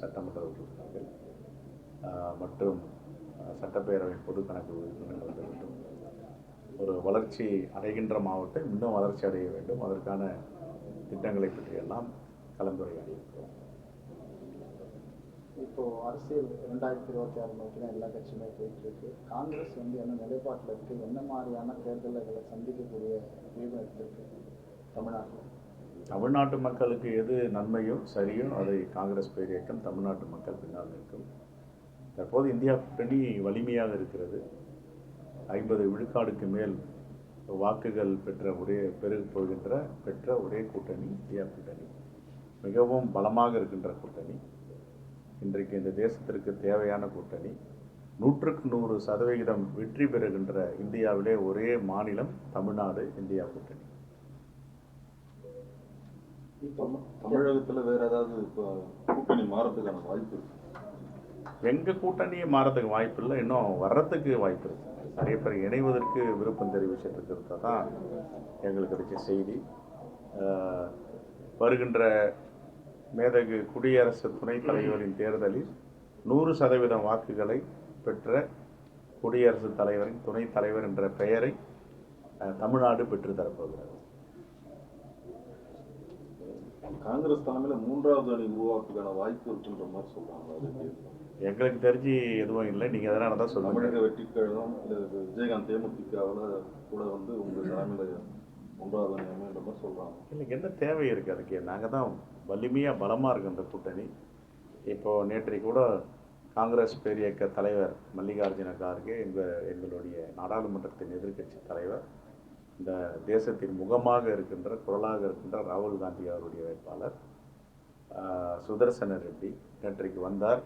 சட்டமன்ற உறுப்பினர்கள் மற்றும் சட்டப்பேரவை பொது கணக்கு உறுப்பினர்கள் வேண்டும். ஒரு வளர்ச்சி அடைகின்ற மாவட்டம் இன்னும் வளர்ச்சி அடைய வேண்டும். அதற்கான திட்டங்களை பற்றியெல்லாம் கலந்துரையாடியிருக்கிறோம் இப்போ அரசியல் ரெண்டாயிரத்தி இருபத்தி ஆறு நோக்கி தான் எல்லா கட்சியுமே போயிட்டு இருக்கு. காங்கிரஸ் வந்து என்ன நிலைப்பாட்டில் இருக்கு? என்ன மாதிரியான தேர்தல்களை சந்திக்கக்கூடிய வியூகம் தமிழ்நாட்டில். தமிழ்நாட்டு மக்களுக்கு எது நன்மையோ சரியோ அதை காங்கிரஸ் பேர் இயக்கம் தமிழ்நாட்டு மக்கள் பின்னால் நிற்கும். தற்போது இந்தியா கூட்டணி வலிமையாக இருக்கிறது. ஐம்பது விழுக்காடுக்கு மேல் வாக்குகள் பெற்ற ஒரே பெருக போகின்ற பெற்ற ஒரே கூட்டணி இந்தியா கூட்டணி. மிகவும் பலமாக இருக்கின்ற கூட்டணி. இன்றைக்கு இந்த தேசத்திற்கு தேவையான கூட்டணி. நூற்றுக்கு நூறு சதவிகிதம் வெற்றி பெறுகின்ற இந்தியாவிலே ஒரே மாநிலம் தமிழ்நாடு இந்தியா கூட்டணி. தமிழகத்துல வேற ஏதாவது இப்போ கூட்டணி மாறதுக்கான வாய்ப்பு இருக்கு? எங்க கூட்டணியே மாறதுக்கு வாய்ப்பு இல்லை இன்னும் வர்றதுக்கு வாய்ப்பு இருக்கு. நிறைய பேர் இணைவதற்கு விருப்பம் தெரிவிச்சிட்டு இருக்கிறதா தான் எங்களுக்கு கிடைச்ச செய்தி. வருகின்ற மேதகு குடியரசு துணைத் தலைவரின் தேர்தலில் நூறு சதவீதம் வாக்குகளை பெற்ற குடியரசுத் தலைவரின் துணைத் தலைவர் என்ற பெயரை தமிழ்நாடு பெற்று காங்கிரஸ் தலைமையில மூன்றாவது அணி உருவாக்குறதுக்கான வாய்ப்பு இருக்குன்ற மாதிரி எப்படி? எங்களுக்கு தெரிஞ்சு எதுவும் இல்லை. நீங்கள் அதனால தான் சொல்லுங்கள் தமிழக வெற்றி கழகம் இல்ல விஜயகாந்த் தேமுதிகவில் கூட வந்து உங்க தலைமையில மூன்றாவது அணி அமைன்ற மாதிரி சொல்றாங்க. இல்லை என்ன தேவை இருக்குது அதுக்கு? நாங்கள் தான் வலிமையாக பலமாக இருக்கு அந்த கூட்டணி. இப்போது நேற்றைக்கு கூட காங்கிரஸ் பேரியக்க தலைவர் மல்லிகார்ஜுன கார்கே எங்கள் எங்களுடைய நாடாளுமன்றத்தின் எதிர்க்கட்சி தலைவர் இந்த தேசத்தின் முகமாக இருக்கின்ற குரலாக இருக்கின்ற ராகுல் காந்தி அவருடைய வேட்பாளர் சுதர்சன ரெட்டி நேற்றைக்கு வந்தார்.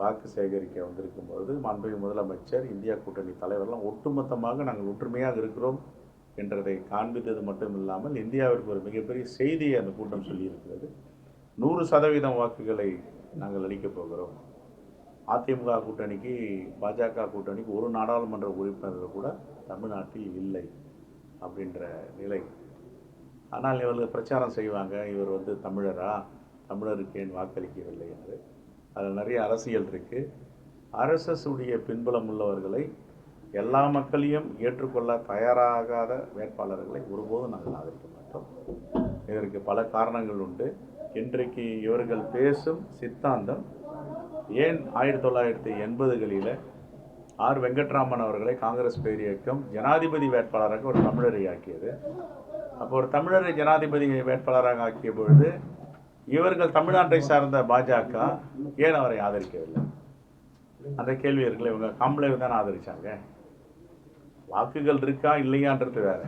வாக்கு சேகரிக்க வந்திருக்கும் பொழுது மாண்புமிகு முதலமைச்சர் இந்தியா கூட்டணி தலைவர்லாம் ஒட்டுமொத்தமாக நாங்கள் ஒற்றுமையாக இருக்கிறோம் என்றதை காண்பித்தது மட்டும் இல்லாமல் இந்தியாவிற்கு ஒரு மிகப்பெரிய செய்தியை அந்த கூட்டம் சொல்லியிருக்கிறது. நூறு சதவீதம் வாக்குகளை நாங்கள் அளிக்கப் போகிறோம். அதிமுக கூட்டணிக்கு பாஜக கூட்டணிக்கு ஒரு நாடாளுமன்ற உறுப்பினர்கள் கூட தமிழ்நாட்டில் இல்லை. அப்படின்ற நிலை. ஆனால் இவர்கள் பிரச்சாரம் செய்வாங்க இவர் வந்து தமிழரா? தமிழருக்கு ஏன் வாக்களிக்கவில்லை என்று. அதில் நிறைய அரசியல் இருக்குது ஆர்எஸ்எஸ் உடைய பின்புலம் உள்ளவர்களை எல்லா மக்களையும் ஏற்றுக்கொள்ள தயாராகாத வேட்பாளர்களை ஒருபோதும் நாங்கள் ஆதரிக்க மாட்டோம். இதற்கு பல காரணங்கள் உண்டு. இன்றைக்கு இவர்கள் பேசும் சித்தாந்தம் ஏன் ஆயிரத்தி தொள்ளாயிரத்தி எண்பதுகளில் ஆர் வெங்கட்ராமன் அவர்களை காங்கிரஸ் பேர் இயக்கம் ஜனாதிபதி வேட்பாளராக ஒரு தமிழரை ஆக்கியது. அப்போ ஒரு தமிழரை ஜனாதிபதி வேட்பாளராக ஆக்கிய பொழுது இவர்கள் தமிழ்நாட்டை சார்ந்த பாஜக ஏன் அவரை ஆதரிக்கவில்லை? அந்த கேள்வி இருக்குல்ல இவங்க காம்ப்ளேவ் தானே ஆதரிச்சாங்க? வாக்குகள் இருக்கா இல்லையான்றது வேற.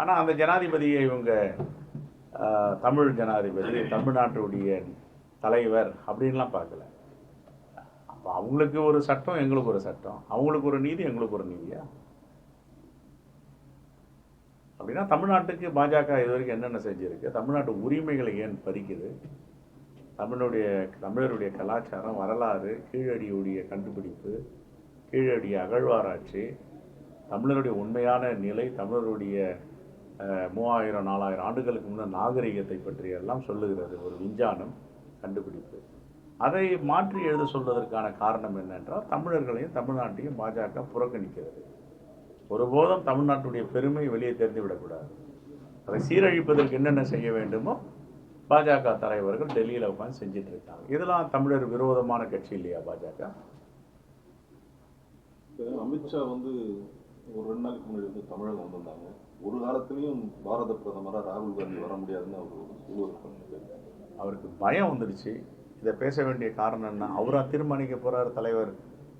ஆனால் அந்த ஜனாதிபதியை இவங்க தமிழ் ஜனாதிபதி தமிழ்நாட்டுடைய தலைவர் அப்படின்லாம் பார்க்கல. அவங்களுக்கு ஒரு சட்டம் எங்களுக்கு ஒரு சட்டம். அவங்களுக்கு ஒரு நீதி எங்களுக்கு ஒரு நீதியா? அப்படின்னா தமிழ்நாட்டுக்கு பாஜக இது வரைக்கும் என்னென்ன செஞ்சுருக்கு? தமிழ்நாட்டு உரிமைகளை ஏன் பறிக்குது? தமிழுடைய தமிழருடைய கலாச்சாரம் வரலாறு கீழடியுடைய கண்டுபிடிப்பு கீழடி அகழ்வாராய்ச்சி தமிழருடைய உண்மையான நிலை தமிழருடைய மூவாயிரம் நாலாயிரம் ஆண்டுகளுக்கு முன்னே நாகரிகத்தை பற்றி எல்லாம் சொல்லுகிறது ஒரு விஞ்ஞானம் கண்டுபிடிப்பு. அதை மாற்றி எழுத சொல்வதற்கான காரணம் என்னென்றால் தமிழர்களையும் தமிழ்நாட்டையும் பாஜக புறக்கணிக்கிறது. ஒருபோதும் தமிழ்நாட்டுடைய பெருமை வெளியே தெரிந்து விடக்கூடாது. அதை சீரழிப்பதற்கு என்னென்ன செய்ய வேண்டுமோ பாஜக தலைவர்கள் டெல்லியில் உட்காந்து செஞ்சுட்டு இருக்காங்க. இதெல்லாம் தமிழர் விரோதமான கட்சி இல்லையா பாஜக? அமித்ஷா வந்து ஒரு ரெண்டு நாளைக்கு முன்னாடி வந்து தமிழகம் வந்திருந்தாங்க. ஒரு காலத்திலையும் பாரத பிரதமரா ராகுல் காந்தி வர முடியாதுன்னு அவர் அவருக்கு பயம் வந்துடுச்சு இதை பேச வேண்டிய காரணம் என்ன? அவராக தீர்மானிக்க போகிறார் தலைவர்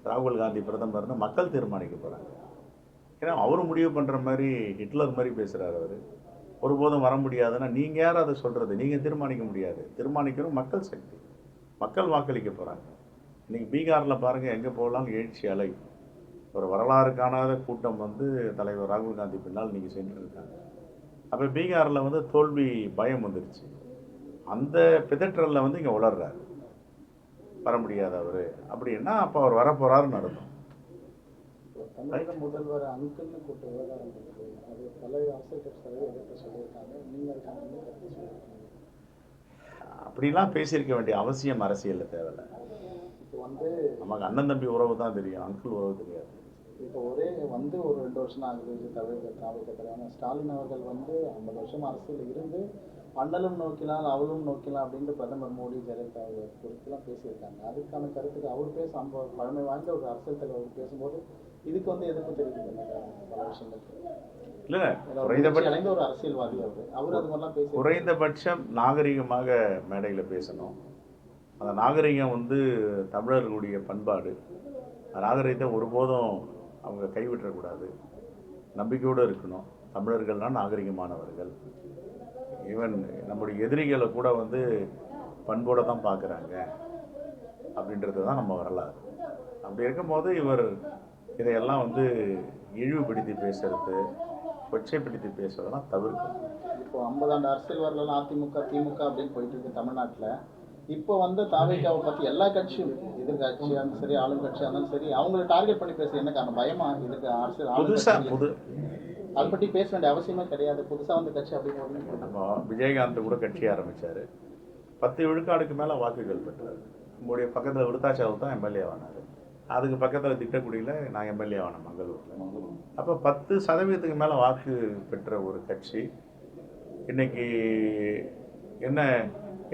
ராகுல் காந்தி பிரதமர்னு மக்கள் தீர்மானிக்க போகிறாங்க ஏன்னா அவர் முடிவு பண்ணுற மாதிரி ஹிட்லர் மாதிரி பேசுகிறார் அவர். ஒருபோதும் வர முடியாதுன்னா நீங்கள் யார் அதை சொல்கிறது நீங்கள் தீர்மானிக்க முடியாது. தீர்மானிக்கணும் மக்கள் சக்தி. மக்கள் வாக்களிக்க போகிறாங்க இன்றைக்கி பீகாரில் பாருங்கள் எங்கே போகலாம்? எழுச்சி அலை. ஒரு வரலாறு காணாத கூட்டம் வந்து தலைவர் ராகுல் காந்தி பின்னால் நீங்கள் சென்றிருக்காங்க. அப்போ பீகாரில் வந்து தோல்வி பயம் வந்துருச்சு. அந்த பிதற்றலில் வந்து இங்கே உளர்றாரு. வர முடியாது அவர். அப்படின்னா அப்போ அவர் வரப்போறாருன்னு அர்த்தம். தமிழக முதல்வர் அங்கிள்னு கூட்ட விவகாரம் அது பல அரசியல் தலைவர் எதிர்த்து சொல்லியிருக்காங்க. நீங்க அதுக்கான என்ன கருத்து சொல்லியிருக்கீங்க? அப்படிலாம் பேசியிருக்க வேண்டிய அவசியம் அரசியலில் தேவையில்லை. இப்போ வந்து நமக்கு அண்ணன் தம்பி உறவு தான் தெரியும். அங்கிள் உறவு தெரியாது. இப்போ ஒரே வந்து ஒரு ரெண்டு வருஷம் ஆகுது. தவிர்க்க தவிர்க்க தலைவரான ஸ்டாலின் அவர்கள் வந்து ஐம்பது வருஷம் அரசியல் இருந்து அண்ணலும் நோக்கினால் அவளும் நோக்கிலாம் அப்படின்ட்டு பிரதமர் மோடி ஜெயலலிதா குறித்துலாம் பேசியிருக்காங்க. அதுக்கான கருத்துக்கு அவர் பேச ஐம்ப பழமை வாய்ந்த ஒரு அரசியல் தலைவர் பேசும்போது இதுக்கு வந்து எதிர்ப்பு காரணம்? பல ஏன்னா ஒரு அரசியல்வாதி அவர். அவர் அது மாதிரிலாம் பேசி குறைந்தபட்சம் நாகரிகமாக மேடையில் பேசணும். அந்த நாகரிகம் வந்து தமிழர்களுடைய பண்பாடு. அந்த நாகரிகத்தை ஒருபோதும் அவங்க கைவிட்டக்கூடாது. நம்பிக்கையோடு இருக்கணும். தமிழர்கள்லாம் நாகரிகமானவர்கள். ஈவன் நம்முடைய எதிரிகளை கூட வந்து பண்போடு தான் பார்க்குறாங்க. அப்படின்றது தான் நம்ம வரலாறு. அப்படி இருக்கும்போது இவர் இதையெல்லாம் வந்து இழிவுபடுத்தி பேசுறது கொச்சைப்படுத்தி பேசுறதெல்லாம் தவிர்க்கணும். இப்போ ஐம்பதாண்டு அரசியல் வரலாம் அதிமுக திமுக அப்படின்னு போயிட்டு இருக்கு தமிழ்நாட்டுல. இப்போ வந்து தாவேக்காவை பத்தி எல்லா கட்சியும் எதிர்கட்சியா இருந்தாலும் சரி ஆளும் கட்சியா இருந்தாலும் சரி அவங்களை டார்கெட் பண்ணி பேச என்ன காரணம்? பயமா? இதுக்கு அரசியல் ஆளும் புதுசா கட்சி புது அதை பற்றி பேச வேண்டிய அவசியமே கிடையாது. புதுசாக வந்து கட்சி அப்படின்னு நம்ம விஜயகாந்த் கூட கட்சி ஆரம்பித்தார் பத்து விழுக்காடுக்கு மேலே வாக்குகள் பெற்றார். நம்முடைய பக்கத்தில் விருத்தாச்சலம் தான் எம்எல்ஏ ஆனாரு. அதுக்கு பக்கத்தில் திட்டக்குடியில் நான் எம்எல்ஏ ஆனேன் மங்களூரில். அப்போ பத்து சதவீதத்துக்கு மேலே வாக்கு பெற்ற ஒரு கட்சி இன்னைக்கு என்ன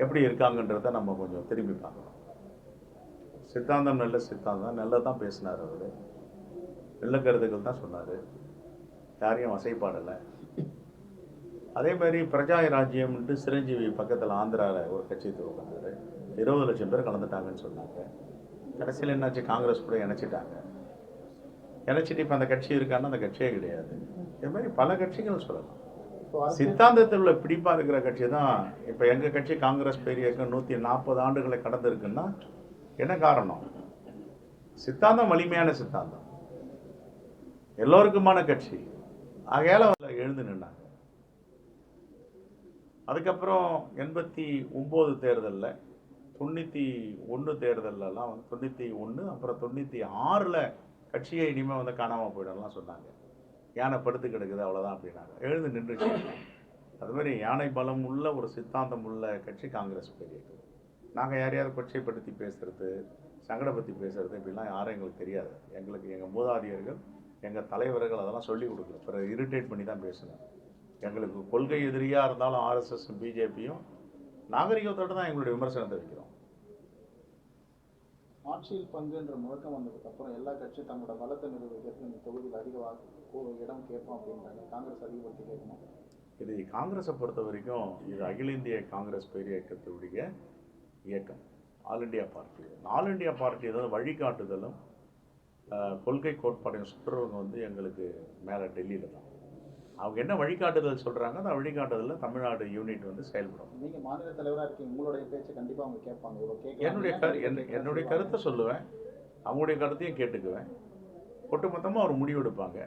எப்படி இருக்காங்கன்றத நம்ம கொஞ்சம் திரும்பி பார்க்கணும். சித்தாந்தம் நல்ல சித்தாந்தம் நல்லா தான் பேசினார் அவர். நல்ல கருத்துக்கள் தான் சொன்னார். யாரையும் வசைப்பாடலை அதே மாதிரி பிரஜா ராஜ்யம்ன்ட்டு சிரஞ்சீவி பக்கத்தில் ஆந்திராவில் ஒரு கட்சி துவங்கினாரு இருபது லட்சம் பேர் கலந்துட்டாங்கன்னு சொன்னாங்க. கடைசியில் என்னாச்சு? காங்கிரஸ் கூட இணைச்சிட்டாங்க. இணைச்சிட்டு இப்போ அந்த கட்சி இருக்கான்னா அந்த கட்சியே கிடையாது. இது மாதிரி பல கட்சிகள் சொல்லலாம். சித்தாந்தத்தில் உள்ள பிடிப்பா இருக்கிற கட்சி தான் இப்போ எங்கள் கட்சி காங்கிரஸ் பெரிய நூற்றி நாற்பது ஆண்டுகளை கடந்து இருக்குன்னா என்ன காரணம்? சித்தாந்தம் வலிமையான சித்தாந்தம். எல்லோருக்குமான கட்சி. ஆகையால எழுந்து நின்றாங்க அதுக்கப்புறம் எண்பத்தி ஒம்பது தேர்தலில் தொண்ணூற்றி ஒன்று தேர்தலெலாம் வந்து தொண்ணூற்றி ஒன்று அப்புறம் தொண்ணூற்றி ஆறில் கட்சியை இனிமேல் வந்து காணாமல் போயிடலாம் சொன்னாங்க. யானை படுத்து கிடக்குது அவ்வளோதான் அப்படின்னாங்க. எழுந்து நின்றுச்சு. அது மாதிரி யானை பலம் உள்ள ஒரு சித்தாந்தம் உள்ள கட்சி காங்கிரஸ் பெரிய நாங்கள் யாரையாவது கொச்சைப்படுத்தி பேசுகிறது சங்கடப்படுத்தி பேசுறது இப்படிலாம் யாரும் எங்களுக்கு தெரியாது. எங்களுக்கு எங்கள் மூதாதையர்கள் எங்கள் தலைவர்கள் அதெல்லாம் சொல்லி கொடுக்கல. பிறகு இரிட்டேட் பண்ணி தான் பேசணும் எங்களுக்கு கொள்கை எதிரியாக இருந்தாலும் ஆர்எஸ்எஸ் பிஜேபியும் நாகரிகத்தோடு தான் எங்களுடைய விமர்சனத்தை வைக்கிறோம். ஆட்சியில் பங்குன்ற முழக்கம் வந்ததுக்கு அப்புறம் எல்லா கட்சியும் தங்களோட பலத்தை நிரூபிக்கிறதுக்கு இந்த தொகுதியில் அதிக இடம் கேட்போம் அப்படின்றாங்க. காங்கிரஸ் அதிகப்படுத்தி கேட்கணும். இது காங்கிரஸை பொறுத்த வரைக்கும் இது அகில இந்திய காங்கிரஸ் பேர் இயக்கத்துடைய இயக்கம். All India party. All India party ஏதாவது வழிகாட்டுதலும் கொள்கை கோட்பாடையும் சுற்றுறவங்க வந்து எங்களுக்கு மேலே டெல்லியில் தான். அவங்க என்ன வழிகாட்டுதல் சொல்கிறாங்க அந்த வழிகாட்டுதலில் தமிழ்நாடு யூனிட் வந்து செயல்படும். நீங்க மாநில தலைவரா இருக்கீங்க உங்களுடைய பேச்சை கண்டிப்பா அவங்க கேட்பாங்க. கேட்கலாம் என்னுடைய கரு என்ன என்னுடைய கருத்தை சொல்லுவேன். அவங்களுடைய கருத்தையும் கேட்டுக்குவேன். ஒட்டுமொத்தமாக ஒரு முடிவு எடுப்பாங்க.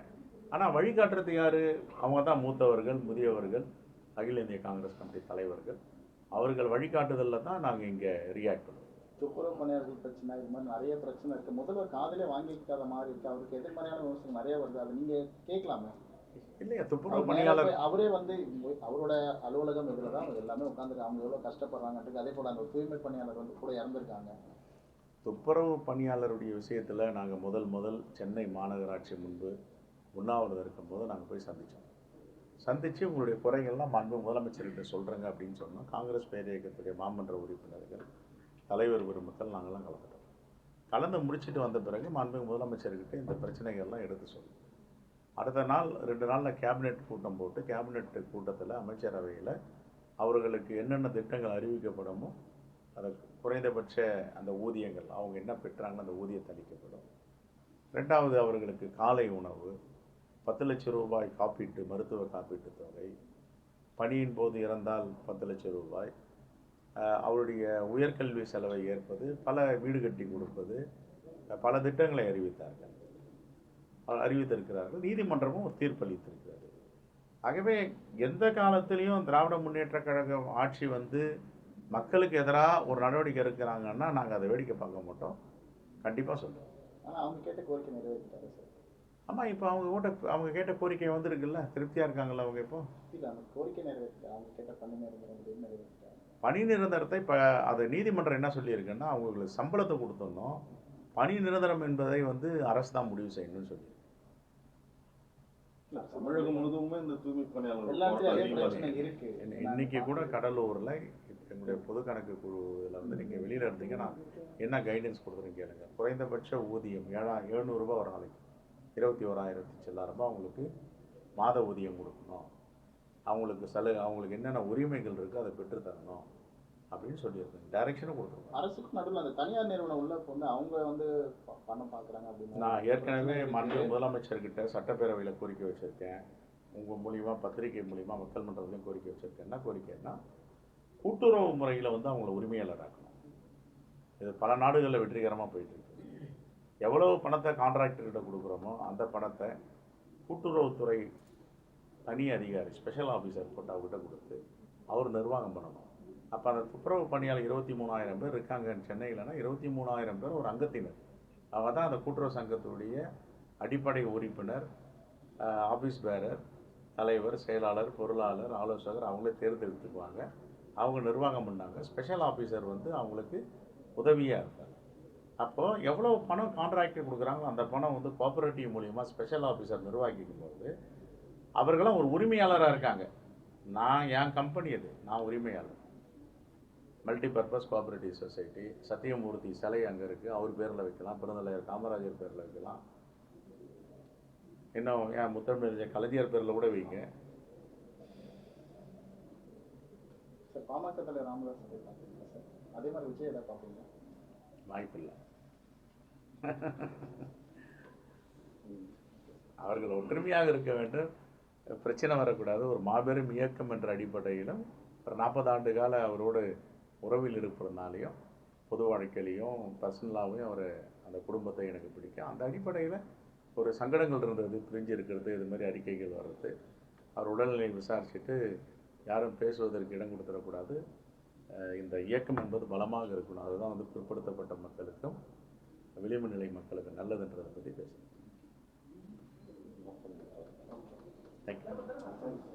ஆனால் வழிகாட்டுறது யார்? அவங்க தான் மூத்தவர்கள் முதியவர்கள் அகில இந்திய காங்கிரஸ் கமிட்டி தலைவர்கள். அவர்கள் வழிகாட்டுதலில் தான் நாங்கள் இங்கே ரியாக்ட் பண்ணுவோம். துப்புரவு பணியாளர்கள் பிரச்சனை இது மாதிரி நிறைய பிரச்சனை இருக்கு. முதல்வர் காதலே வாங்கிக்காத மாதிரி இருக்கு. அவருக்கு எதிர்மறையான விமர்சனம் நிறைய வருது. அதை நீங்க கேட்கலாமே? இல்லையா துப்புரவு பணியாளர் அவரே வந்து அவரோட அலுவலகம் இதுல தான் அவங்க எல்லாமே உட்காந்துருக்கு அவங்க எவ்வளவு கஷ்டப்படுறாங்கன்ட்டு அதே போல அந்த தூய்மை பணியாளர் வந்து கூட இறந்துருக்காங்க. துப்புரவு பணியாளருடைய விஷயத்தில் நாங்கள் முதல் முதல் சென்னை மாநகராட்சி முன்பு உண்ணாவிரதம் இருக்கும்போது நாங்கள் போய் சந்தித்தோம் சந்தித்து உங்களுடைய குறைகள்லாம் மாண்பு முதலமைச்சர்கிட்ட சொல்கிறேங்க அப்படின்னு சொன்னோம். காங்கிரஸ் பேர் இயக்கத்துடைய மாமன்ற உறுப்பினர்கள் தலைவர் பெருமக்கள் நாங்கள்லாம் கலந்துட்டோம். கலந்து முடிச்சுட்டு வந்த பிறகு மாண்பு முதலமைச்சர்கிட்ட இந்த பிரச்சனைகள்லாம் எடுத்து சொன்னோம் அடுத்த நாள் ரெண்டு நாளில் கேபினெட் கூட்டம் போட்டு கேபினெட் கூட்டத்தில் அமைச்சரவையில் அவர்களுக்கு என்னென்ன திட்டங்கள் அறிவிக்கப்படுமோ அதை குறைந்தபட்ச அந்த ஊதியங்கள் அவங்க என்ன பெற்றாங்கன்னு அந்த ஊதியத்தை அளிக்கப்படும். ரெண்டாவது அவர்களுக்கு காலை உணவு பத்து லட்சம் ரூபாய் காப்பீட்டு மருத்துவ காப்பீட்டு தொகை பணியின் போது இறந்தால் பத்து லட்சம் ரூபாய் அவருடைய உயர்கல்வி செலவை ஏற்பது பல வீடு கட்டி கொடுப்பது பல திட்டங்களை அறிவித்தார்கள். அறிவித்திருக்கிறார்கள். நீதிமன்றமும் தீர்ப்பளித்திருக்கிறது. ஆகவே எந்த காலத்திலையும் திராவிட முன்னேற்றக் கழகம் ஆட்சி வந்து மக்களுக்கு எதிராக ஒரு நடவடிக்கை இருக்கிறாங்கன்னா நாங்கள் அதை வேடிக்கை பார்க்க மாட்டோம். கண்டிப்பாக சொல்லுவோம் ஆனா அவங்க கேட்ட கோரிக்கை நிறைவேற்றிட்டாரு சார்? ஆமாம் இப்போ அவங்க கூட அவங்க கேட்ட கோரிக்கை வந்திருக்குல்ல? திருப்தியாக இருக்காங்கல்ல அவங்க இப்போ? இல்ல அந்த கோரிக்கை நிறைவேற்றிட்டாரு அவங்க கேட்ட பண்ணி நிறைவேற்ற பணி நிரந்தரத்தை இப்போ அது நீதிமன்றம் என்ன சொல்லியிருக்குன்னா அவங்களுக்கு சம்பளத்தை கொடுத்துடணும் பணி நிரந்தரம் என்பதை வந்து அரசு தான் முடிவு செய்யணும்னு சொல்லி இல்ல, தமிழகம் முழுவதுமே இந்த தூய்மை பணியாளர்கள் இன்னைக்கு கூட கடலூரில் எங்களுடைய பொது கணக்கு குழுவில் வந்து நீங்கள் வெளியில் இருந்தீங்கன்னா என்ன கைடன்ஸ் கொடுக்குறேன்னு கேளுங்க. குறைந்தபட்ச ஊதியம் ஏழா எழுநூறுபா ஒரு நாளைக்கு. இருபத்தி ஓராயிரத்தி சில்லாயிரரூபா அவங்களுக்கு மாத ஊதியம் கொடுக்கணும். அவங்களுக்கு சலு அவங்களுக்கு என்னென்ன உரிமைகள் இருக்குது அதை பெற்று தரணும் அப்படின்னு சொல்லியிருக்காங்க. டைரக்ஷனும் கொடுத்துருக்கோம் அரசுக்கு நடுவில் அந்த தனியார் நிறுவனம் உள்ள இப்போ வந்து அவங்க வந்து பணம் பார்க்குறாங்க அப்படின்னு நான் ஏற்கனவே மன்ற முதலமைச்சர்கிட்ட சட்டப்பேரவையில் கோரிக்கை வச்சுருக்கேன். உங்கள் மூலியமா பத்திரிகை மூலியமா மக்கள் மன்றத்துலையும் கோரிக்கை வச்சுருக்கேன். என்ன கோரிக்கைன்னா கூட்டுறவு முறையில் வந்து அவங்கள உரிமையாளராக்கணும். இது பல நாடுகளில் வெற்றிகரமாக போயிட்டு இருக்கு. எவ்வளவு பணத்தை கான்ட்ராக்டர்கிட்ட கொடுக்குறோமோ அந்த பணத்தை கூட்டுறவுத்துறை தனி அதிகாரி ஸ்பெஷல் ஆஃபீஸர் போட்டு அவர்கிட்ட கொடுத்து அவர் நிர்வாகம் பண்ணணும். அப்போ அந்த துப்புரவு பணியாளர் இருபத்தி மூணாயிரம் பேர் இருக்காங்க சென்னையில்னா இருபத்தி மூணாயிரம் பேர் ஒரு அங்கத்தினர். அவள் தான் அந்த கூட்டுறவு சங்கத்துடைய அடிப்படை உறுப்பினர் ஆஃபீஸ் பேரர் தலைவர் செயலாளர் பொருளாளர் ஆலோசகர் அவங்களே தேர்ந்தெடுத்துக்குவாங்க. அவங்க நிர்வாகம் பண்ணாங்க. ஸ்பெஷல் ஆஃபீஸர் வந்து அவங்களுக்கு உதவியாக இருப்பார். அப்போது எவ்வளோ பணம் கான்ட்ராக்டர் கொடுக்குறாங்களோ அந்த பணம் வந்து கோஆப்ரேட்டிவ் மூலியமாக ஸ்பெஷல் ஆஃபீஸர் நிர்வகிக்கும் போது அவர்களும் ஒரு உரிமையாளராக இருக்காங்க. நான் என் கம்பெனி அது. நான் உரிமையாளர். Multi purpose cooperative society Sathyamoorthy சிலை அங்கே இருக்குது அவர் பேரில் வைக்கலாம். பெருந்தலைவர் காமராஜர் பேரில் வைக்கலாம். இன்னும் ஏன் முத்தமிழ் கலைஞர் பேரில் கூட வைங்க. பாமக தலைவர் ராமதாஸ் அதை மாதிரி விஜய் எதை பார்ப்பீங்க வாய்ப்பில்லை. அவர்கள் ஒற்றுமையாக இருக்க வேண்டும். பிரச்சனை வரக்கூடாது. ஒரு மாபெரும் இயக்கம் என்ற அடிப்படையிலும் ஒரு நாற்பது ஆண்டு கால அவரோடு உறவில் இருப்பதுனாலையும் பொது வாழ்க்கையிலையும் பர்சனலாகவும் அவர் அந்த குடும்பத்தை எனக்கு பிடிக்கும். அந்த அடிப்படையில் ஒரு சங்கடங்கள் இருந்தது பிரிஞ்சு இருக்கிறது இது மாதிரி அறிக்கைகள் வர்றது. அவர் உடல்நிலையை விசாரிச்சுட்டு யாரும் பேசுவதற்கு இடம் கொடுத்துடக்கூடாது. இந்த இயக்கம் என்பது பலமாக இருக்கணும். அதுதான் வந்து பிற்படுத்தப்பட்ட மக்களுக்கும் விளிம்பு நிலை மக்களுக்கு நல்லதுன்றதை பற்றி பேசுகிறேன் தேங்க்யூ